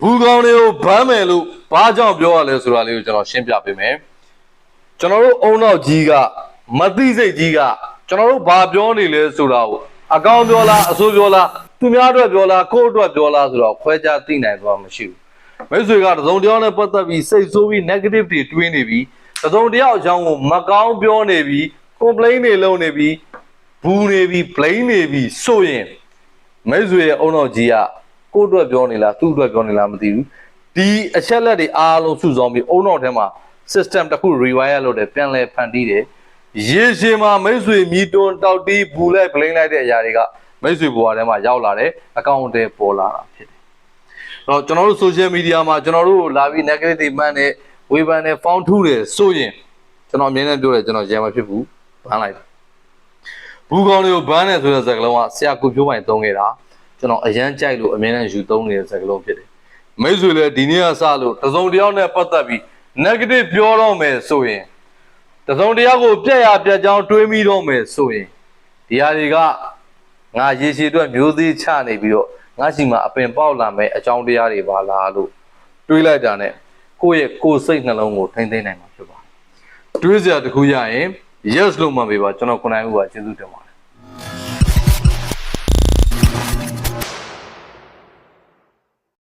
ဘူးကောင်းတွေကိုဗမ်းမယ်လို့ဘာကြောင့်ပြောရလဲဆိုတာလေးကိုကျွန်တော်ရှင်းပြပေးမယ်ကျွန်တော်တို့အုံနောက်ကြီးကမသိစိတ်ကြီးကကျွန်တော်တို့ဘာပြောနေလဲဆိုတာကိုအကောင်ပြောလားအဆိုးပြောလားသူများအတွက်ပြောလားကိုယ့်အတွက်ပြောလားဆိုတော့ခွဲခြားသိနိုင်သွားမှမရှိဘူးမိတ်ဆွေကတစုံတစ်ယောက်နဲ့ပတ်သက်ပြီးစိတ်ဆိုးပြီး negative တွေတွေးနေပြီးတစုံတစ်ယောက်အကြောင်းကိုမကောင်းပြောနေပြီး complain တွေလုပ်နေပြီးဘူးနေပြီး blame နေပြီးဆိုရင်မိတ်ဆွေရဲ့အုံတော်ကြီးကကို ယ့်အတွက်ပြောနေလားသူ့အတွက်ပြောနေလားမသိဘူးဒီအချက်လက်တွေအားလုံးစုဆောင်းပြီးအုံတော်ထဲမှာ system တစ်ခု rewire လုပ်တယ်ပြန်လဲဖန်တီးတယ်ရေရှည်မှာမိတ်ဆွေမြည်တွန်းတောက်တီးဘူးလိုက် blame လိုက်တဲ့အရာတွေကမိတ်ဆွေဘဝထဲမှာရောက်လာတယ်အကောင့်တွေပေါ်လာတာဖြစ်တယ်တော့ကျွန်တော်တို့ social media မှာကျွန်တော်တို့လာပြီး negative တွေမှန်းတယ်ဝေဖန်တယ်ဖောင်းထူးတယ်ဆိုရင်ကျွန်တော်အမြဲတမ်းပြောတယ်ကျွန်တော်ရံမဖြစ်ဘူးဘန်းလိုက်တယ်ဘူးကောင်းတွေကိုဘန်းတယ်ဆိုတဲ့စကားလုံးကဆရာကိုပြိုးပိုင်သုံးခဲ့တာ ကျွန်တော်အရန်ကြိုက်လို့အမြဲတမ်းယူသုံးနေတဲ့စကားလုံးဖြစ်တယ်မိတ်ဆွေလည်းဒီနေ့ကစလို့တစုံတစ်ယောက်နဲ့ပတ်သက်ပြီး negative ပြောတော့မယ်ဆိုရင်တစုံတစ်ယောက်ကိုပြက်ရပြက်ကြောင်းတွေးမိတော့မယ်ဆိုရင်ဒီဟာတွေကငါရေရှည်အတွက်မျိုးသေးချနေပြီးတော့ငါစီမှာအပင်ပေါက်လာမယ်အကြောင်းတရားတွေပါလားလို့တွေးလိုက်တာနဲ့ကိုယ့်ရဲ့ကိုယ်စိတ်နှလုံးကိုထိမ့်သိမ်းနိုင်မှာဖြစ်ပါတယ်တွေးစရာတစ်ခုရရင် yes လို့မှတ်ပေးပါကျွန်တော်ခုနိုင်ဦးပါကျေးဇူးတင်ပါတယ်